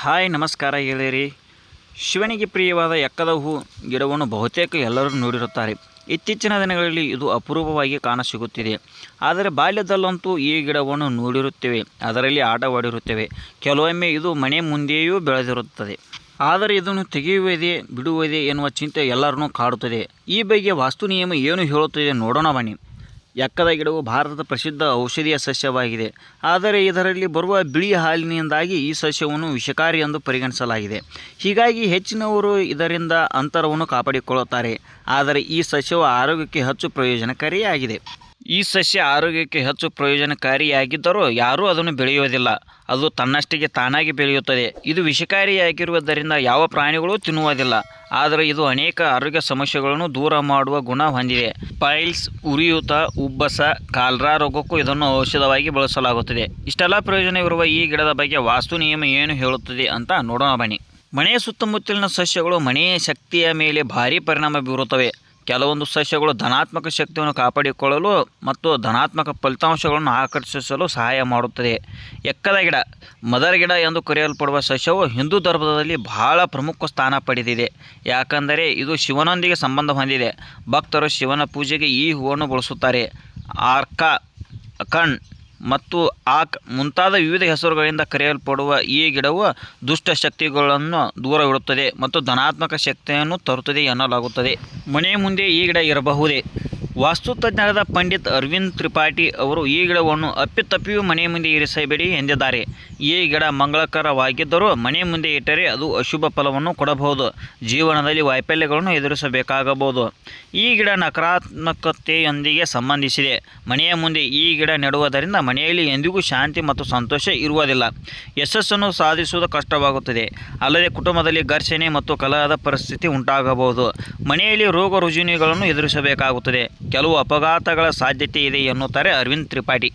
Hi, ನಮಸ್ಕಾರ ಗೆಳೆಯರಿ. ಶಿವನಿಗೆ ಪ್ರಿಯವಾದ ಎಕ್ಕದ ಹೂ, ಗಿಡವನ್ನು ಬಹುತೇಕ ಎಲ್ಲರೂ ನೋಡಿರುತ್ತಾರೆ. ಇತ್ತೀಚಿನ ದಿನಗಳಲ್ಲಿ ಇದು ಅಪರೂಪವಾಗಿ ಕಾಣಸಿಗುತ್ತಿದೆ. ಆದರೆ ಬಾಲ್ಯದಲ್ಲಂತೂ ಈ ಗಿಡವನ್ನು ನೋಡಿರುತ್ತೇವೆ, ಅದರಲ್ಲಿ ಆಟವಾಡಿರುತ್ತೇವೆ. ಕೆಲವೊಮ್ಮೆ ಇದು ಮನೆ ಮುಂದೆಯೂ ಬೆಳೆದಿರುತ್ತದೆ. ಆದರೆ ಇದನ್ನು ತೆಗೆಯುವುದೇ, ಬಿಡುವುದೇ ಎನ್ನುವ ಚಿಂತೆ ಎಲ್ಲರನ್ನೂ ಕಾಡುತ್ತದೆ. ಈ ಬಗ್ಗೆ ವಾಸ್ತು ನಿಯಮ ಏನು ಹೇಳುತ್ತದೆ ನೋಡೋಣ ಬನ್ನಿ. ಎಕ್ಕದ ಗಿಡವು ಭಾರತದ ಪ್ರಸಿದ್ಧ ಔಷಧೀಯ ಸಸ್ಯವಾಗಿದೆ. ಆದರೆ ಇದರಲ್ಲಿ ಬರುವ ಬಿಳಿ ಹಾಲಿನಿಂದಾಗಿ ಈ ಸಸ್ಯವನ್ನು ವಿಷಕಾರಿ ಎಂದು ಪರಿಗಣಿಸಲಾಗಿದೆ. ಹೀಗಾಗಿ ಹೆಚ್ಚಿನವರು ಇದರಿಂದ ಅಂತರವನ್ನು ಕಾಪಾಡಿಕೊಳ್ಳುತ್ತಾರೆ. ಆದರೆ ಈ ಸಸ್ಯವು ಆರೋಗ್ಯಕ್ಕೆ ಹೆಚ್ಚು ಪ್ರಯೋಜನಕಾರಿಯಾಗಿದೆ. ಈ ಸಸ್ಯ ಆರೋಗ್ಯಕ್ಕೆ ಹೆಚ್ಚು ಪ್ರಯೋಜನಕಾರಿಯಾಗಿದ್ದರೂ ಯಾರೂ ಅದನ್ನು ಬೆಳೆಯುವುದಿಲ್ಲ. ಅದು ತನ್ನಷ್ಟಿಗೆ ತಾನಾಗಿ ಬೆಳೆಯುತ್ತದೆ. ಇದು ವಿಷಕಾರಿಯಾಗಿರುವುದರಿಂದ ಯಾವ ಪ್ರಾಣಿಗಳು ತಿನ್ನುವುದಿಲ್ಲ. ಆದರೆ ಇದು ಅನೇಕ ಆರೋಗ್ಯ ಸಮಸ್ಯೆಗಳನ್ನು ದೂರ ಮಾಡುವ ಗುಣ ಹೊಂದಿದೆ. ಪೈಲ್ಸ್, ಉರಿಯೂತ, ಉಬ್ಬಸ, ಕಾಲ್ರಾ ರೋಗಕ್ಕೂ ಇದನ್ನು ಔಷಧವಾಗಿ ಬಳಸಲಾಗುತ್ತದೆ. ಇಷ್ಟೆಲ್ಲ ಪ್ರಯೋಜನವಿರುವ ಈ ಗಿಡದ ಬಗ್ಗೆ ವಾಸ್ತು ನಿಯಮ ಏನು ಹೇಳುತ್ತದೆ ಅಂತ ನೋಡೋಣ ಬನ್ನಿ. ಮನೆಯ ಸುತ್ತಮುತ್ತಲಿನ ಸಸ್ಯಗಳು ಮನೆಯ ಶಕ್ತಿಯ ಮೇಲೆ ಭಾರಿ ಪರಿಣಾಮ ಬೀರುತ್ತವೆ. ಕೆಲವೊಂದು ಸಸ್ಯಗಳು ಧನಾತ್ಮಕ ಶಕ್ತಿಯನ್ನು ಕಾಪಾಡಿಕೊಳ್ಳಲು ಮತ್ತು ಧನಾತ್ಮಕ ಫಲಿತಾಂಶಗಳನ್ನು ಆಕರ್ಷಿಸಲು ಸಹಾಯ ಮಾಡುತ್ತದೆ. ಎಕ್ಕದ ಗಿಡ, ಮದರ್ ಗಿಡ ಎಂದು ಕರೆಯಲ್ಪಡುವ ಸಸ್ಯವು ಹಿಂದೂ ಧರ್ಮದಲ್ಲಿ ಬಹಳ ಪ್ರಮುಖ ಸ್ಥಾನ ಪಡೆದಿದೆ. ಯಾಕಂದರೆ ಇದು ಶಿವನೊಂದಿಗೆ ಸಂಬಂಧ ಹೊಂದಿದೆ. ಭಕ್ತರು ಶಿವನ ಪೂಜೆಗೆ ಈ ಹೂವನ್ನು ಬಳಸುತ್ತಾರೆ. ಆರ್ಕ, ಅಖಂಡ್ ಮತ್ತು ಆಕ್ ಮುಂತಾದ ವಿವಿಧ ಹೆಸರುಗಳಿಂದ ಕರೆಯಲ್ಪಡುವ ಈ ಗಿಡವು ದುಷ್ಟ ಶಕ್ತಿಗಳನ್ನು ದೂರವಿಡುತ್ತದೆ ಮತ್ತು ಧನಾತ್ಮಕ ಶಕ್ತಿಯನ್ನು ತರುತ್ತದೆ ಎನ್ನಲಾಗುತ್ತದೆ. ಮನೆ ಮುಂದೆ ಈ ಗಿಡ ಇರಬಹುದೇ? ವಾಸ್ತುತಜ್ಞರಾದ ಪಂಡಿತ್ ಅರವಿಂದ್ ತ್ರಿಪಾಠಿ ಅವರು ಈ ಗಿಡವನ್ನು ಅಪ್ಪಿತಪ್ಪಿಯೂ ಮನೆ ಮುಂದೆ ಇರಿಸಬೇಡಿ ಎಂದಿದ್ದಾರೆ. ಈ ಗಿಡ ಮಂಗಳಕರವಾಗಿದ್ದರೂ ಮನೆ ಮುಂದೆ ಇಟ್ಟರೆ ಅದು ಅಶುಭ ಫಲವನ್ನು ಕೊಡಬಹುದು. ಜೀವನದಲ್ಲಿ ವೈಫಲ್ಯಗಳನ್ನು ಎದುರಿಸಬೇಕಾಗಬಹುದು. ಈ ಗಿಡ ನಕಾರಾತ್ಮಕತೆಯೊಂದಿಗೆ ಸಂಬಂಧಿಸಿದೆ. ಮನೆಯ ಮುಂದೆ ಈ ಗಿಡ ನೆಡುವುದರಿಂದ ಮನೆಯಲ್ಲಿ ಎಂದಿಗೂ ಶಾಂತಿ ಮತ್ತು ಸಂತೋಷ ಇರುವುದಿಲ್ಲ. ಯಶಸ್ಸನ್ನು ಸಾಧಿಸುವುದು ಕಷ್ಟವಾಗುತ್ತದೆ. ಅಲ್ಲದೆ ಕುಟುಂಬದಲ್ಲಿ ಘರ್ಷಣೆ ಮತ್ತು ಕಲಹದ ಪರಿಸ್ಥಿತಿ ಉಂಟಾಗಬಹುದು. ಮನೆಯಲ್ಲಿ ರೋಗ ರುಜಿನಗಳನ್ನು ಎದುರಿಸಬೇಕಾಗುತ್ತದೆ. ಕೆಲವು ಅಪಘಾತಗಳ ಸಾಧ್ಯತೆ ಇದೆ ಎನ್ನುತ್ತಾರೆ ಅರವಿಂದ್ ತ್ರಿಪಾಠಿ.